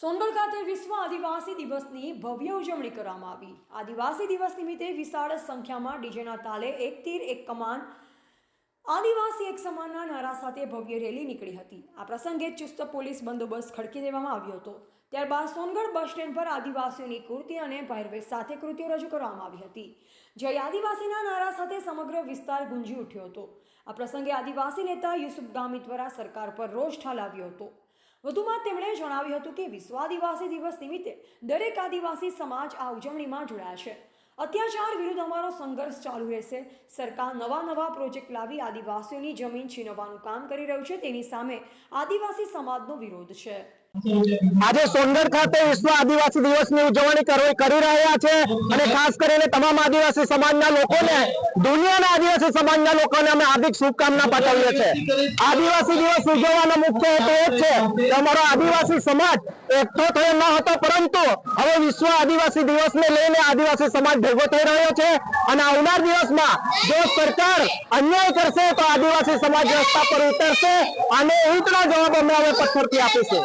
સોનગઢ ખાતે વિશ્વ આદિવાસી દિવસની ભવ્ય ઉજવણી કરવામાં આવી. આદિવાસી દિવસ નિમિત્તે વિશાળ સંખ્યામાં ડીજેના તાલે એક તીર, એક કમાન, આદિવાસી એક સમાનના નારા સાથે ભવ્ય રેલી નીકળી હતી. આ પ્રસંગે ચુસ્ત પોલીસ બંદોબસ્ત ખડકી દેવામાં આવ્યો હતો. ત્યારબાદ સોનગઢ બસ સ્ટેન્ડ પર આદિવાસીઓની કૃતિ અને પહેરવેશ સાથે કૃતિઓ રજૂ કરવામાં આવી હતી જ્યારે આદિવાસીના નારા સાથે સમગ્ર વિસ્તાર ગુંજી ઉઠ્યો હતો. આ પ્રસંગે આદિવાસી નેતા યુસુફ ગામી દ્વારા સરકાર પર રોષ ઠાલાવ્યો હતો. વધુમાં તેમણે જણાવ્યું હતું કે વિશ્વ આદિવાસી દિવસ નિમિત્તે દરેક આદિવાસી સમાજ આ ઉજવણીમાં જોડાયા છે. અત્યાચાર વિરુદ્ધ અમારો સંઘર્ષ ચાલુ રહેશે. સરકાર નવા નવા પ્રોજેક્ટ લાવી આદિવાસીઓની જમીન છીનવવાનું કામ કરી રહ્યું છે. તેની સામે આદિવાસી સમાજનો વિરોધ છે. આજે સોનગઢ ખાતે વિશ્વ આદિવાસી દિવસની ઉજવણી કરી રહ્યા છે અને ખાસ કરીને તમામ આદિવાસી સમાજના લોકોને, દુનિયાના આદિવાસી સમાજના લોકોને અમે હાર્દિક શુભકામના પાઠવીએ છીએ. આદિવાસી દિવસ ઉજવવાનો મુખ્ય હેતુ એ છે કે અમારો આદિવાસી સમાજ એકઠો થયો ન હતો, પરંતુ હવે વિશ્વ આદિવાસી દિવસને લઈને આદિવાસી સમાજ ભેગો થઈ રહ્યો છે અને આવનાર દિવસમાં જો સરકાર અન્યાય કરશે તો આદિવાસી સમાજ રસ્તા પર ઉતરશે અને ઉતરા જવાબ અમે હવે પથ્થરથી આપીશું.